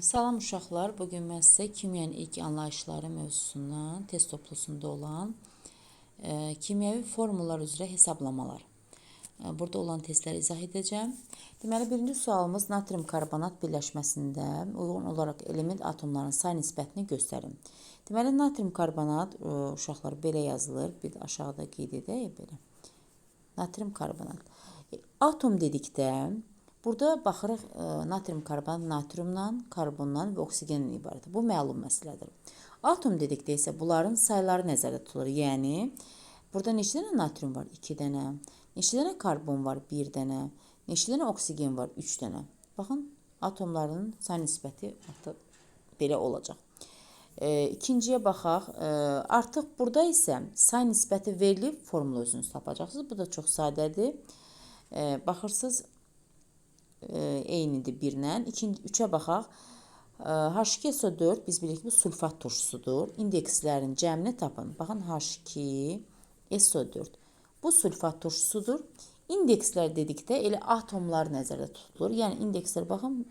Salam uşaqlar, bu gün mən sizə kimyanın ilk anlayışları mövzusundan, test toplusunda olan e, kimyəvi formullar üzrə hesablamalar. E, burada olan testləri izah edəcəm. Deməli, birinci sualımız natrium karbonat birləşməsində uyğun olaraq element atomlarının say nisbətini göstərin. Deməli, natrium karbonat e, uşaqlar belə yazılır. Bir aşağıda qeyd edək belə. Natrium karbonat. E, atom dedikdə Burada baxırıq ə, natrium karbonat natriumdan, karbondan və oksigendən ibarətdir. Bu məlum məsələdir. Atom dedikdə isə bunların sayları nəzərdə tutulur. Yəni burada neçə dənə natrium var? 2 dənə. Neçə dənə karbon var? 1 dənə. Neçə dənə oksigen var? 3 dənə. Baxın, atomların say nisbəti artıq belə olacaq. E, ikinciyə baxaq. E, artıq burada isə say nisbəti verilib formula özünüz tapacaqsınız. Bu da çox sadədir. E, baxırsınız e, eynidir 1 ilə. 3-ə baxaq. E, H2SO4 biz bilirik ki, bu sulfat turşusudur. İndekslərin cəmini tapın. Baxın H2SO4. Bu sulfat turşusudur. İndekslər dedikdə elə atomlar nəzərdə tutulur. Yəni indekslər baxın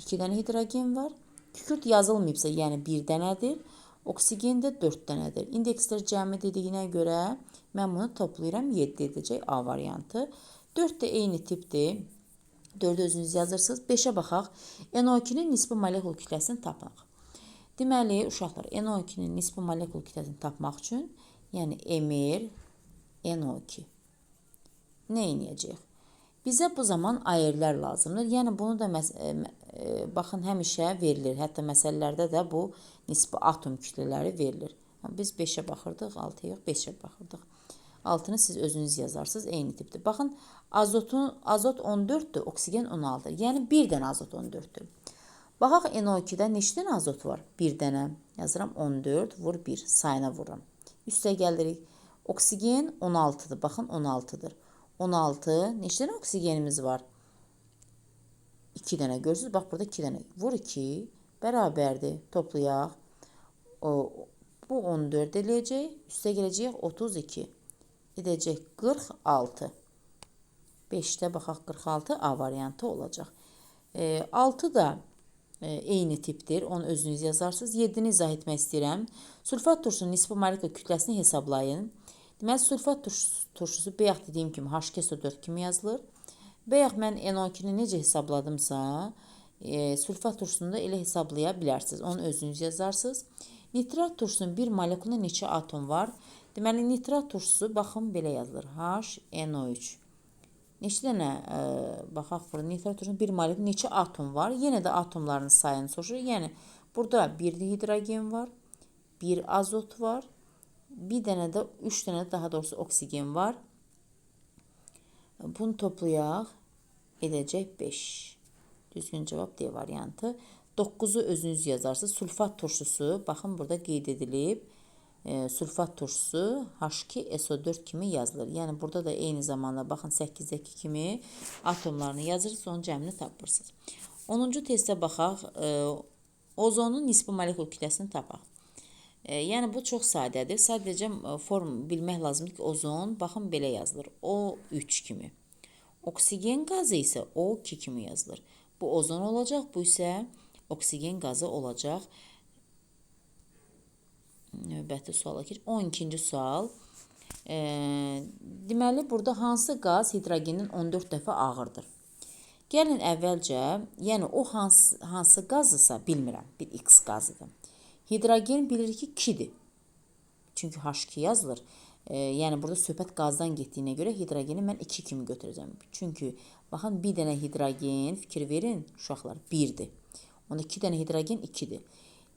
2 dənə hidrogen var. Kükürt yazılmayıbsa, yəni 1 dənədir. Oksigen də 4 dənədir. İndekslər cəmi dediyinə görə mən bunu toplayıram 7 edəcək A variantı. 4 də eyni tipdir. 4 özünüz yazırsınız. 5-ə baxaq. NO2-nin nisbi molekul kütləsini tapaq. Deməli, uşaqlar, NO2-nin nisbi molekul kütləsini tapmaq üçün, yəni Mr NO2 nə edəcəyik? Bizə bu zaman ayırlar lazımdır. Yəni bunu da məs e, e, baxın həmişə verilir. Hətta məsələlərdə də bu nisbi atom kütlələri verilir. Biz 5-ə baxırdıq, 6-ya yox, 5-ə baxırdıq. Altını siz özünüz yazarsınız. Eyni tipdir. Baxın azotun azot 14'dür, oksigen 16. Yəni bir dənə azot 14'dür. Baxaq NO2-də neçə dənə azot var? Bir dənə. Yazıram 14 vur 1 sayına vururam. Üstə gəlirik. Oksigen 16-dır. Baxın 16-dır. 16 neçə dənə oksigenimiz var? 2 dənə. Görürsüz? Bax burada 2 dənə. Vur 2 bərabərdir. Toplayaq. O, bu 14 eləyəcək. Üstə gələcək 32 edəcək 46. 5-də baxaq 46 A variantı olacaq. E, 6 da e, eyni tipdir. Onu özünüz yazarsınız. 7-ni izah etmək istəyirəm. Sulfat turşusunun nisbi molekul kütləsini hesablayın. Deməli, sulfat turşusu bayaq dediyim kimi H2SO4 kimi yazılır. Bayaq mən NO2-ni necə hesabladımsa, e, sulfat turşusunu da elə hesablaya bilərsiniz. Onu özünüz yazarsınız. Nitrat turşusunun bir molekulunda neçə atom var? Deməli, nitrat turşusu, baxın, belə yazılır. HNO3. Neçə dənə, e, baxaq burada, nitrat turşusunun bir molekul neçə atom var? Yenə də atomların sayını soruşur. Yəni, burada bir hidrogen var, bir azot var, bir dənə də, üç dənə də daha doğrusu oksigen var. Bunu toplayaq, edəcək 5. Düzgün cavab D variantı. 9-u özünüz yazarsınız. Sulfat turşusu, baxın burada qeyd edilib e, sulfat turşusu H2SO4 kimi yazılır. Yəni burada da eyni zamanda baxın 8-dəki kimi atomlarını yazırsınız, onun cəmini tapırsınız. 10-cu testə baxaq. E, ozonun nisbi molekul kütləsini tapaq. E, yəni bu çox sadədir. Sadəcə e, form bilmək lazımdır ki, ozon baxın belə yazılır. O3 kimi. Oksigen qazı isə O2 kimi yazılır. Bu ozon olacaq, bu isə oksigen qazı olacaq. Növbəti suala keçir. 12-ci sual. E, deməli, burada hansı qaz hidrogenin 14 dəfə ağırdır? Gəlin əvvəlcə, yəni o hansı, hansı qazısa bilmirəm, bir X qazıdır. Hidrogen bilirik ki 2-dir. Çünki H2 yazılır. E, yəni burada söhbət qazdan getdiyinə görə hidrogeni mən 2 kimi götürəcəm. Çünki baxın bir dənə hidrogen fikir verin uşaqlar 1-dir. Onda 2 dənə hidrogen 2-dir.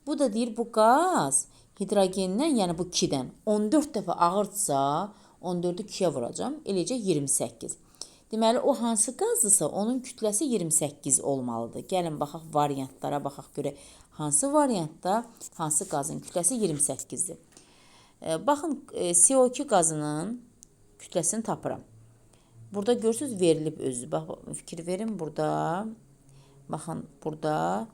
Bu da deyir bu qaz hidrogendən, yəni bu 2-dən 14 dəfə ağırsa, 14-ü 2-yə vuracam, eləcək 28. Deməli, o hansı qazdısa, onun kütləsi 28 olmalıdır. Gəlin baxaq variantlara baxaq görək hansı variantda hansı qazın kütləsi 28-dir. E, baxın, e, CO2 qazının kütləsini tapıram. Burada görürsüz verilib özü. Bax, fikir verin burada. Baxın, burada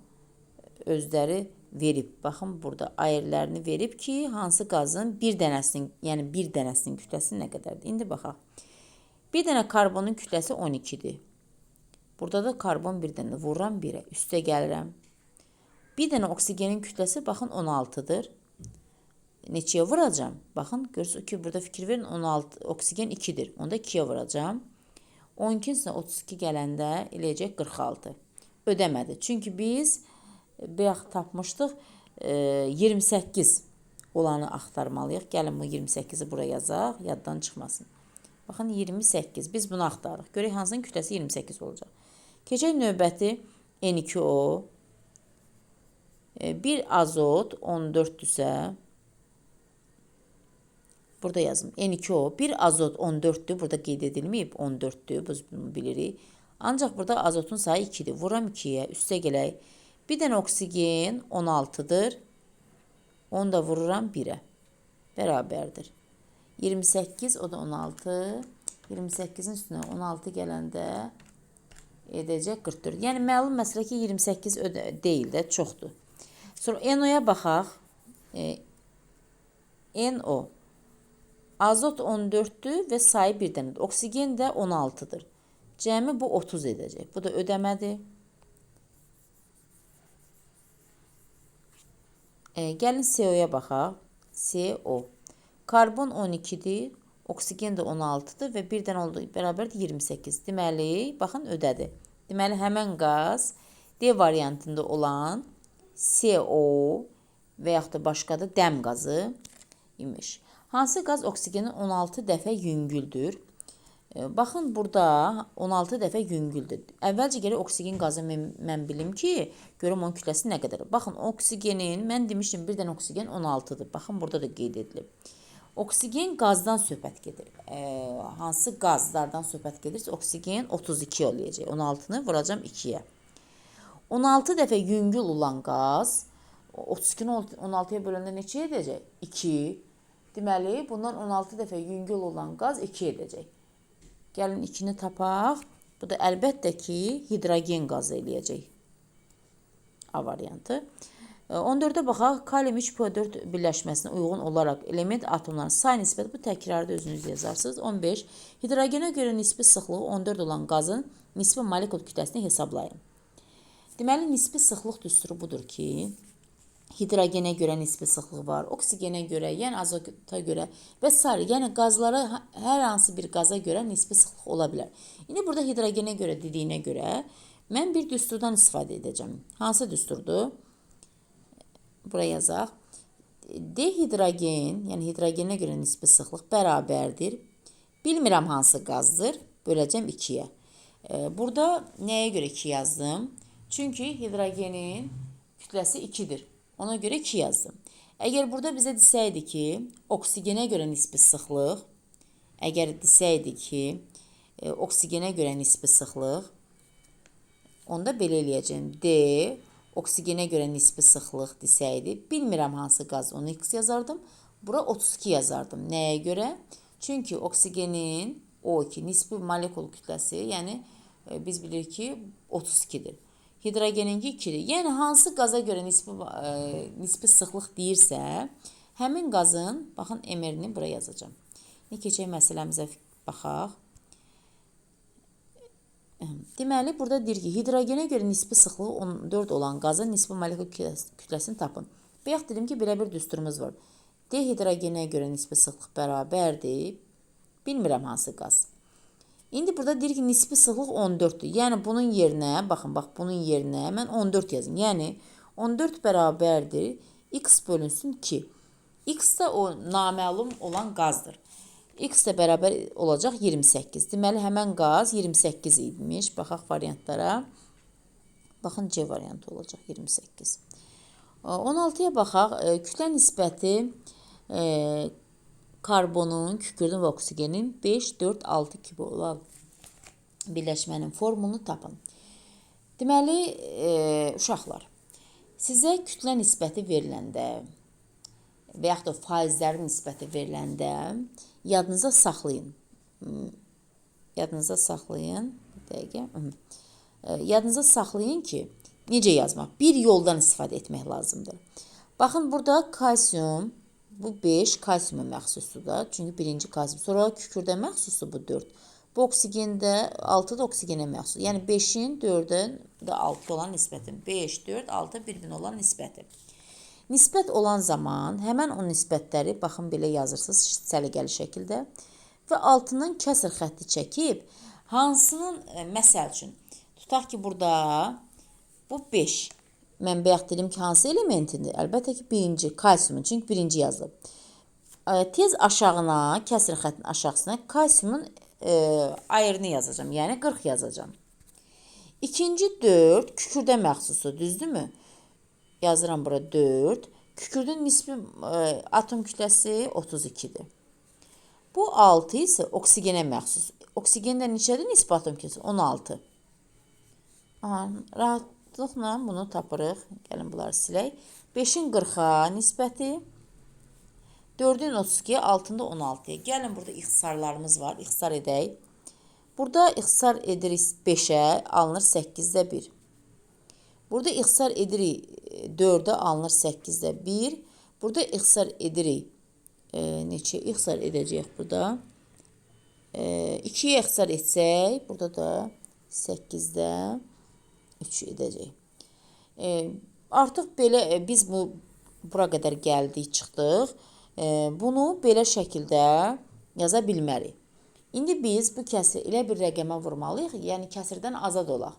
özləri verib. Baxın burada ayırlarını verib ki, hansı qazın bir dənəsinin, yəni bir dənəsinin kütləsi nə qədərdir? İndi baxaq. Bir dənə karbonun kütləsi 12-dir. Burada da karbon bir dənə vururam 1-ə. Üstə gəlirəm. Bir dənə oksigenin kütləsi baxın 16-dır. Neçəyə vuracağım? Baxın, görürsünüz ki, burada fikir verin 16 oksigen 2-dir. Onda 2-yə vuracağım. 12-nin üstünə 32 gələndə eləyəcək 46. Ödəmədi. Çünki biz bayaq tapmışdıq e, 28 olanı axtarmalıyıq. Gəlin bu 28-i bura yazaq, yaddan çıxmasın. Baxın 28. Biz bunu axtarırıq. Görək hansının kütləsi 28 olacaq. Keçək növbəti N2O. E, Bir azot 14-dürsə, burada yazım. N2O. Bir azot 14'tü. Burada qeyd edilməyib 14'tü. Biz bunu bilirik. Ancaq burada azotun sayı 2-dir. Vuram 2-yə, üstə gələk. Bir dənə oksigen 16-dır. Onu da vururam 1-ə. Bərabərdir. 28, o da 16. 28-in üstünə 16 gələndə edəcək 44. Yəni məlum məsələ ki, 28 ödə deyil də, çoxdur. Sonra NO-ya baxaq. E, NO. Azot 14-dür və sayı bir dənədir. Oksigen də 16-dır. Cəmi bu 30 edəcək. Bu da ödəmədir. E, gəlin CO-ya baxaq. CO. Karbon 12-dir, oksigen də 16-dır və oldu bərabərdir 28. Deməli, baxın ödədi. Deməli həmin qaz D variantında olan CO və yaxud da başqa da dəm qazı imiş. Hansı qaz oksigenin 16 dəfə yüngüldür? E, Baxın burada 16 dəfə yüngüldür. Əvvəlcə gələ oksigen qazı mən, mən bilim ki, görüm onun kütləsi nə qədərdir. Baxın oksigenin mən demişdim bir dənə oksigen 16-dır. Baxın burada da qeyd edilib. Oksigen qazdan söhbət gedir. E, hansı qazlardan söhbət gedirsə oksigen 32 olacaq. 16-nı vuracağam 2-yə. 16 dəfə yüngül olan qaz 32-ni 16-ya böləndə neçə edəcək? 2. Deməli, bundan 16 dəfə yüngül olan qaz 2 edəcək. Gəlin 2-ni tapaq. Bu da əlbəttə ki, hidrogen qazı eləyəcək. A variantı. 14-də baxaq. Kalium 3.4 birləşməsinə uyğun olaraq element atomlarının say nisbəti bu təkrarda özünüz yazarsınız. 15. Hidrogenə görə nisbi sıxlığı 14 olan qazın nisbi molekul kütləsini hesablayın. Deməli, nisbi sıxlıq düsturu budur ki, hidrogenə görə nisbi sıxlığı var, oksigenə görə, yəni azota görə və s. Yəni qazlara hər hansı bir qaza görə nisbi sıxlıq ola bilər. İndi burada hidrogenə görə dediyinə görə mən bir düsturdan istifadə edəcəm. Hansı düsturdur? Buraya yazaq. Dehidrogen, yəni hidrogenə görə nisbi sıxlıq bərabərdir. Bilmirəm hansı qazdır. Böləcəm 2-yə. Burada nəyə görə 2 yazdım? Çünki hidrogenin kütləsi 2-dir. Ona görə 2 yazdım. Əgər burada bizə desəydi ki, oksigenə görə nisbi sıxlıq, əgər desəydi ki, e, oksigenə görə nisbi sıxlıq, onda belə eləyəcəm. D, oksigenə görə nisbi sıxlıq desəydi, bilmirəm hansı qaz, onu x yazardım. Bura 32 yazardım. Nəyə görə? Çünki oksigenin O2 nisbi molekul kütləsi, yəni e, biz bilirik ki, 32-dir. Hidrogeninki 2-dir. Yəni hansı qaza görə nisbi e, nisbi sıxlıq deyirsə, həmin qazın, baxın MR-ni bura yazacağam. İndi keçək məsələmizə baxaq. Deməli, burada deyir ki, hidrogenə görə nisbi sıxlığı 14 olan qazın nisbi molekul kütləsini tapın. Bayaq dedim ki, belə bir düsturumuz var. D hidrogenə görə nisbi sıxlıq bərabərdir. Bilmirəm hansı qaz. İndi burada deyir ki, nisbi sıxlıq 14-dür. Yəni bunun yerinə, baxın, bax bunun yerinə mən 14 yazım. Yəni 14 bərabərdir x bölünsün 2. X də o naməlum olan qazdır. X də bərabər olacaq 28. Deməli həmin qaz 28 imiş. Baxaq variantlara. Baxın C variantı olacaq 28. 16-ya baxaq. Kütlə nisbəti karbonun, kükürdün və oksigenin 5, 4, 6 kimi olan birləşmənin formulunu tapın. Deməli, e, uşaqlar, sizə kütlə nisbəti veriləndə və yaxud da faizlərin nisbəti veriləndə yadınıza saxlayın. Hmm, yadınıza saxlayın. Bir dəqiqə. E, yadınıza saxlayın ki, necə yazmaq? Bir yoldan istifadə etmək lazımdır. Baxın, burada kalsium bu 5 kalsiuma məxsusdur. Çünki birinci kalsium. Sonra kükürdə məxsusdur bu 4. Bu oksigende 6 da oksigene məxsus. Yəni 5-in 4-ün də 6 olan nisbəti. 5, 4, 6 bir-birinə olan nisbəti. Nisbət olan zaman həmən o nisbətləri baxın belə yazırsınız səliqəli şəkildə və altından kəsr xətti çəkib hansının e, məsəl üçün tutaq ki burada bu 5. Mən bayaq dedim ki hansı elementindir? Əlbəttə ki birinci kalsiumun çünki birinci yazılıb. E, Tez aşağına kəsr xəttin aşağısına kalsiumun e, ayrını yazacağam. Yəni 40 yazacağam. İkinci 4 kükürdə məxsusdur, düzdürmü? Yazıram bura 4. Kükürdün nisbi e, atom kütləsi 32-dir. Bu 6 isə oksigenə məxsus. Oksigendə neçədir nisbi atom kütləsi? 16. Aha, rahatlıqla bunu tapırıq. Gəlin bunları silək. 5-in 40-a nisbəti 4-ün 32-yə, 6-ın da 16-ya. Gəlin burada ixtisarlarımız var. İxtisar edək. Burada ixtisar edirik 5-ə, alınır 8-də 1. Burada ixtisar edirik 4-ə, alınır 8-də 1. Burada ixtisar edirik e, neçə ixtisar edəcəyik burada? E, 2-yə ixtisar etsək, burada da 8-də 3 edəcək. E, artıq belə e, biz bu bura qədər gəldik, çıxdıq. E, bunu belə şəkildə yaza bilmərik. İndi biz bu kəsiri elə bir rəqəmə vurmalıyıq, yəni kəsirdən azad olaq.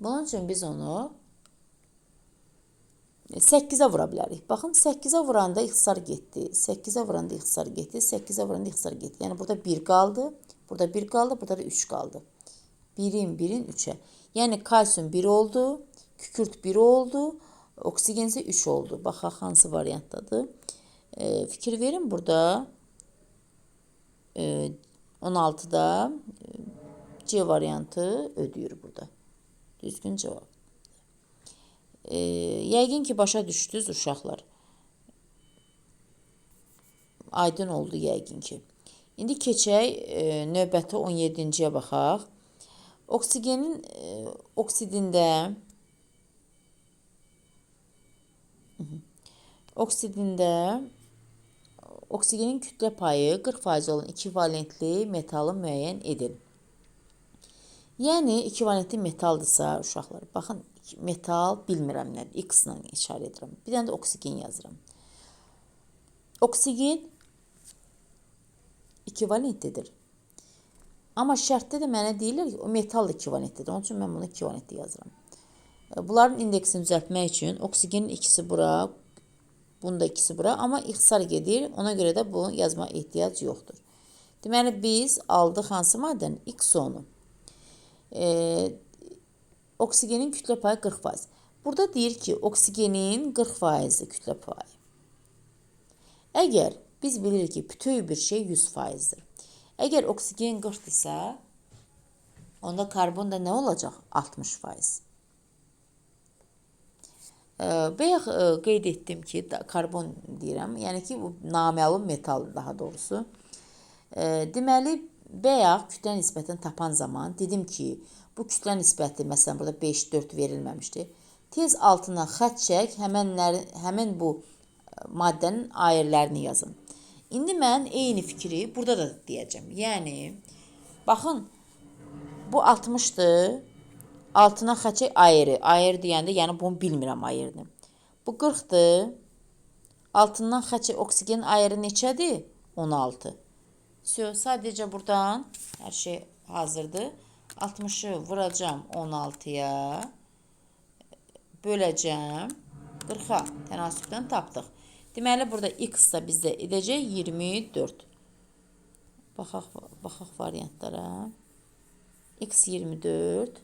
Bunun üçün biz onu 8-ə vura bilərik. Baxın 8-ə vuranda ixtisar getdi. 8-ə vuranda ixtisar getdi. 8-ə vuranda ixtisar getdi. Yəni burada 1 qaldı. Burada 1 qaldı. Burada da 3 qaldı. 1-in 1-in 3-ə. Yəni kalsium 1 oldu. Kükürt 1 oldu. Oksigen isə 3 oldu. Baxaq hansı variantdadır. E, fikir verin burada. E, 16-da e, C variantı ödəyir burada. Düzgün cavab. E, yəqin ki, başa düşdünüz uşaqlar. Aydın oldu yəqin ki. İndi keçək e, növbəti 17-ciyə baxaq. Oksigenin e, oksidində oksidində oksigenin kütlə payı 40% olan ekvivalentli metalı müəyyən edin. Yəni ekvivalentli metaldırsa uşaqlar, baxın metal bilmirəm nədir. X ilə işarə edirəm. Bir dənə də oksigen yazıram. Oksigen ekvivalentlidir. Amma şərtdə də mənə deyirlər ki, o metal ekvivalentlidir. Onun üçün mən bunu ekvivalentli yazıram. Bunların indeksini düzəltmək üçün oksigenin ikisi bura, bunun da ikisi bura, amma ixtisar gedir. Ona görə də bunu yazma ehtiyac yoxdur. Deməli biz aldıq hansı maddəni? X-onu. E, oksigenin kütlə payı 40%. Burada deyir ki, oksigenin 40% kütlə payı. Əgər biz bilirik ki, bütöv bir şey 100%-dir. Əgər oksigen 40 isə, onda karbon da nə olacaq? 60%. Bayaq e, qeyd etdim ki, karbon deyirəm, yəni ki, bu naməlum metal daha doğrusu. Deməli, bayaq kütlə nisbətini tapan zaman dedim ki, bu kütlə nisbəti məsələn burada 5 4 verilməmişdi. Tez altına xətt çək, həmənlər həmin bu maddənin ayirlərini yazın. İndi mən eyni fikri burada da deyəcəm. Yəni baxın bu 60-dır. Altına xəçək ayrı. Ayrı deyəndə yəni bunu bilmirəm ayrını. Bu 40-dır. Altından xəçək oksigen ayrı neçədir? 16. Sö, sadəcə burdan hər şey hazırdır. 60-ı vuracam 16-ya. Böləcəm 40-a. Tənasübdən tapdıq. Deməli burada x da bizdə edəcək 24. Baxaq baxaq variantlara. x 24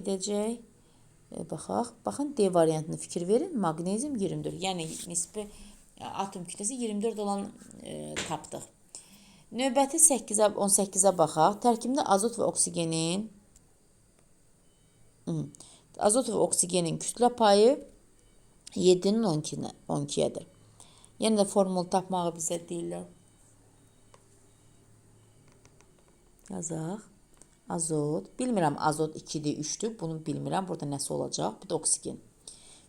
edəcək. E, baxaq. Baxın D variantını fikir verin. Maqnezium 24. Yəni nisbi atom kütləsi 24 olan e, tapdıq. Növbəti 8-ə 18-ə baxaq. Tərkibində azot və oksigenin azot və oksigenin kütlə payı 7-nin 12-nə 12-yədir. Yəni də formulu tapmağı bizə deyirlər. Yazaq. Azot. Bilmirəm azot 2-dir, 3-dür. Bunu bilmirəm. Burada nəsə olacaq? Bir də oksigen.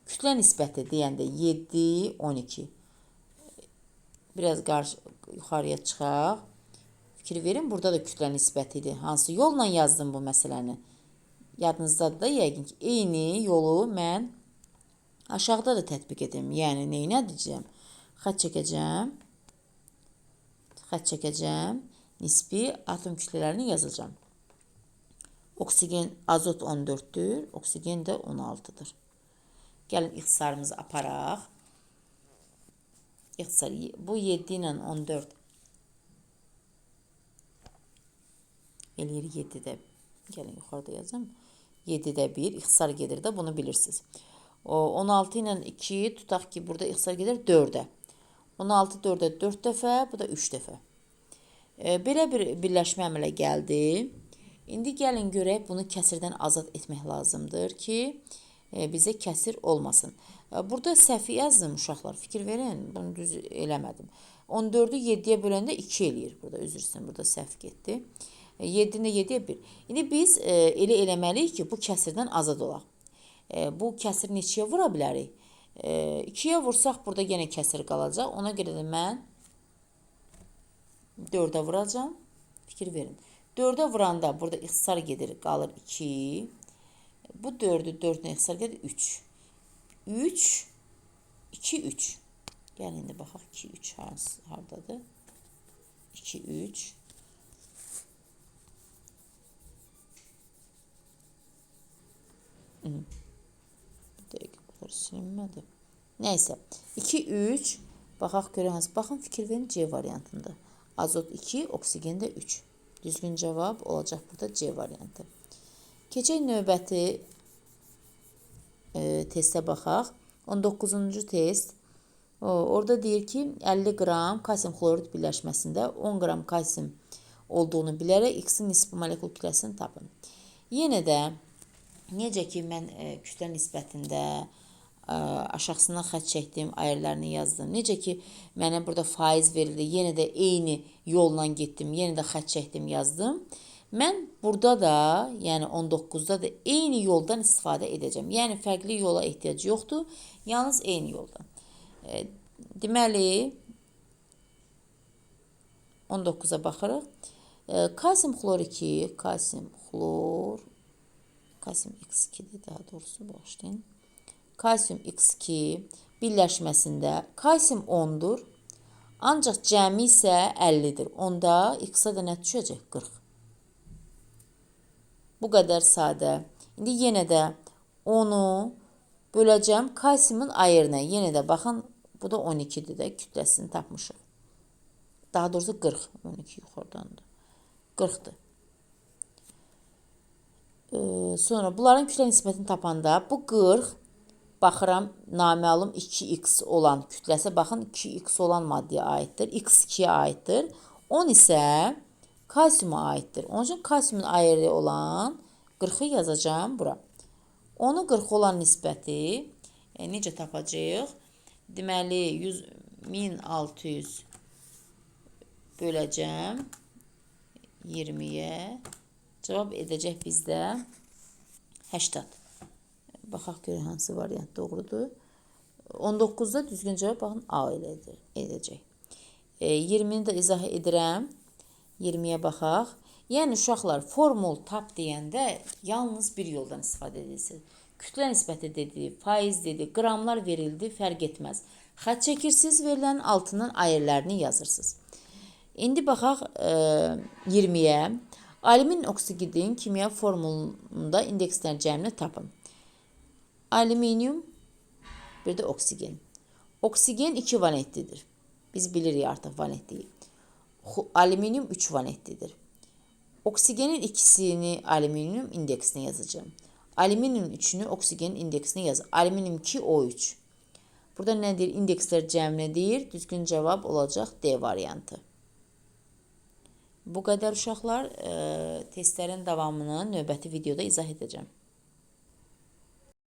Kütlə nisbəti deyəndə 7, 12. Biraz qarşı yuxarıya çıxaq. Fikir verin, burada da kütlə nisbətidir. Hansı yolla yazdım bu məsələni? Yadınızdadır da yəqin ki, eyni yolu mən aşağıda da tətbiq edim. Yəni nə edəcəm? Xətt çəkəcəm. Xətt çəkəcəm. Nisbi atom kütlələrini yazacağam. Oksigen, azot 14'tür. Oksigen də 16'dır. Gəlin ixtisarımızı aparaq. İxtisar bu 7 ilə 14 eləyir 7-də. Gəlin yuxarıda yazım. 7-də 1 ixtisar gedir də bunu bilirsiniz. O 16 ilə 2 tutaq ki, burada ixtisar gedir 4-ə. 16 4-ə 4 dəfə, bu da 3 dəfə. E, belə bir birləşmə əmələ gəldi. İndi gəlin görək bunu kəsirdən azad etmək lazımdır ki, e, bizə kəsir olmasın. E, burada səhv yazdım uşaqlar. Fikir verin, bunu düz eləmədim. 14-ü 7-yə böləndə 2 eləyir burada. Üzr istəyirəm, burada səhv getdi. 7-ni 7-yə 1. İndi biz e, elə eləməliyik ki, bu kəsirdən azad olaq. E, bu kəsiri neçəyə vura bilərik? E, 2-yə vursaq burada yenə kəsir qalacaq. Ona görə də mən 4-ə vuracağam. Fikir verin. 4-ə vuranda burada ixtisar gedir, qalır 2. Bu 4-ü 4-nə ixtisar gedir 3. 3 2 3. Gəlin indi baxaq 2 3 hansı hardadır? 2 3 Bir dəqiqə bunlar silinmədi. Nəysə, 2 3 baxaq görək hansı. Baxın fikir verin C variantında. Azot 2, oksigen də 3. Düzgün cavab olacaq burada C variantı. Keçək növbəti e, testə baxaq. 19-cu test. O, orada deyir ki, 50 qram kalsium xlorid birləşməsində 10 qram kalsium olduğunu bilərək X-in nisbi molekul kütləsini tapın. Yenə də necə ki mən e, kütlə nisbətində ə, aşağısından xətt çəkdim, ayırlarını yazdım. Necə ki mənə burada faiz verildi, yenə də eyni yolla getdim, yenə də xətt çəkdim, yazdım. Mən burada da, yəni 19-da da eyni yoldan istifadə edəcəm. Yəni fərqli yola ehtiyac yoxdur, yalnız eyni yoldan. E, deməli 19-a baxırıq. E, kalsium xlor 2, kalsium xlor kalsium X2'dir daha doğrusu bağışlayın. Kalsium X2 birləşməsində kalsium 10-dur. Ancaq cəmi isə 50-dir. Onda X-a da nə düşəcək? 40. Bu qədər sadə. İndi yenə də onu böləcəm kalsiumun ayırına. Yenə də baxın, bu da 12-dir də kütləsini tapmışıq. Daha doğrusu 40. 12 yuxarıdandır. 40-dır. Ee, sonra bunların kütlə nisbətini tapanda bu 40 baxıram naməlum 2x olan kütləsə baxın 2x olan maddəyə aiddir. x2-yə aiddir. 10 isə kalsiuma aiddir. Onun üçün kalsiumun ayrı olan 40-ı yazacağım bura. Onu 40 olan nisbəti e, necə tapacağıq? Deməli 100 1600 böləcəm 20-yə cavab edəcək bizdə 80. Baxaq görək hansı variant doğrudur. 19-da düzgün cavab baxın A ilə edəcək. E, 20-ni də izah edirəm. 20-yə baxaq. Yəni uşaqlar formul tap deyəndə yalnız bir yoldan istifadə edirsiniz. Kütlə nisbəti dedi, faiz dedi, qramlar verildi, fərq etməz. Xətt çəkirsiniz, verilən altından ayırlarını yazırsınız. İndi baxaq e, 20-yə. Alümin oksigidin kimya formulunda indekslərin cəmini tapın. Alüminium bir də oksigen. Oksigen 2 valentlidir. Biz bilirik artıq valentliyi. Alüminium 3 valentlidir. Oksigenin ikisini alüminyum indeksine yazacağım. Alüminyum 3'ünü oksigenin indeksine yaz. Alüminyum 2 O3. Burada nedir? İndeksler cəmlədir. Düzgün cevap olacaq D variantı. Bu qədər uşaqlar, testlərin davamını növbəti videoda izah edəcəm.